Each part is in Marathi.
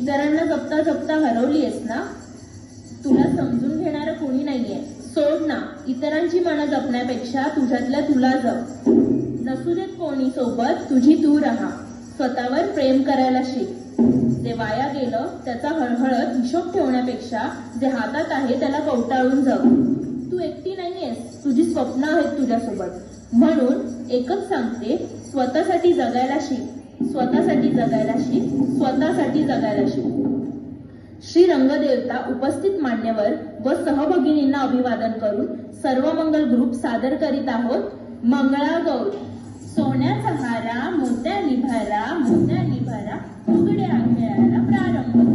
इतरांना जपता जपता हरवली आहेस ना? तुला समजून घेणारं कोणी नाहीये. सोड ना इतरांची मनं जपण्यापेक्षा तुझ्यातल्या तुला जप. नसू देत कोणी सोबत तुझी तू राहा. स्वतःवर प्रेम करायला शिक. जे वाया गेलं त्याचा हळहळत हिशोब ठेवण्यापेक्षा जे हातात आहे त्याला कवटाळून जग तू एकटी नाहीयेस तुझी स्वप्न आहेत तुझ्यासोबत. म्हणून एकच सांगते स्वतःसाठी जगायला शिक. स्वतःसाठी जगायला शिक स्वतःसाठी जगायला शिक. श्री रंगदेवता उपस्थित मान्यवर व सहभगिनींना अभिवादन करून सर्व मंगल ग्रुप सादर करीत आहोत. मंगळागौर सोन्याचा हारा मोत्या निभारा मोत्या निभारा फुगड्या खेळायला प्रारंभ.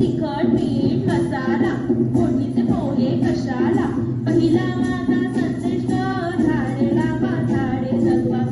तिखट मीठ मसाला फोडणीचे पोहे कशाला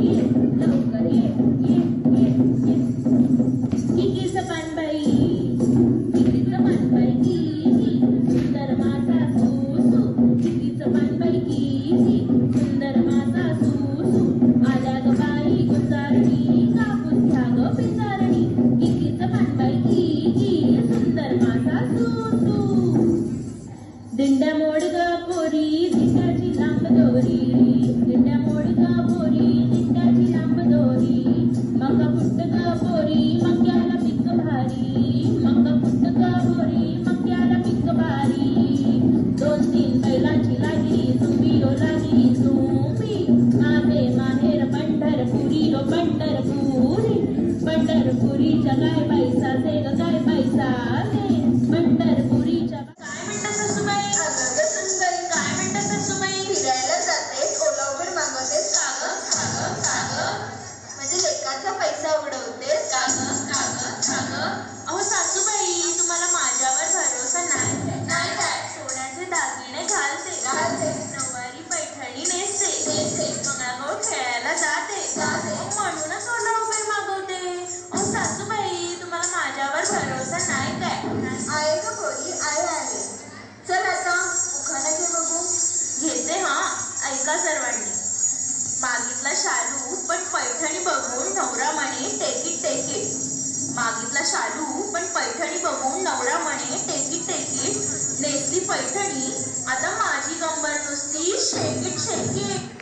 கரி पुरी जगाय पैसा ते गगाय पैसा. आहे का पोरी आहे आहे चल आता उखाणा घे बघू. घेते हा. ऐका सर्वांनी. मागितला शालू पण पैठणी बघून नवरा म्हणे टेकिट टेकिट मागितला शालू पण पैठणी बघून नवरा म्हणे टेकिट टेकीट नेसली पैठणी आता माझी गंबर नुसती शेकिट शेकिट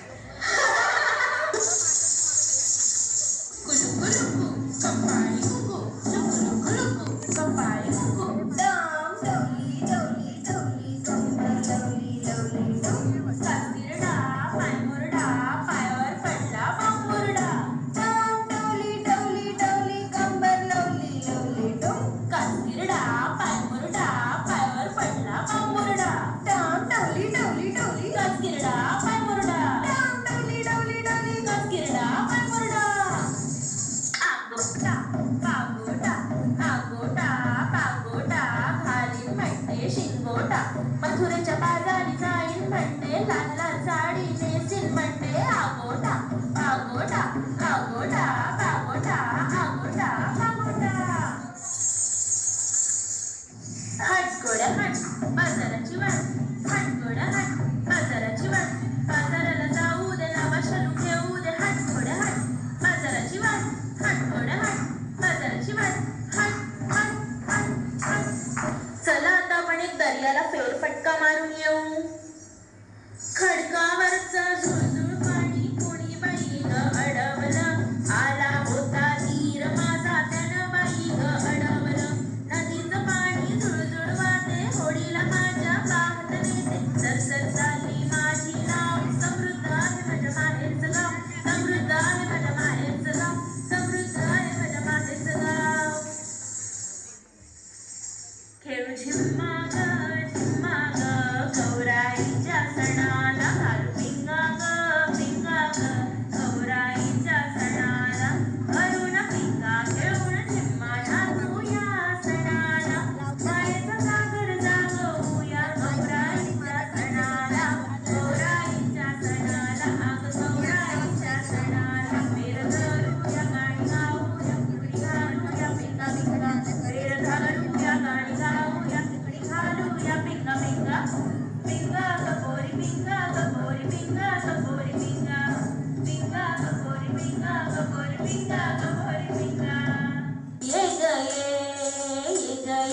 my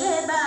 रे बा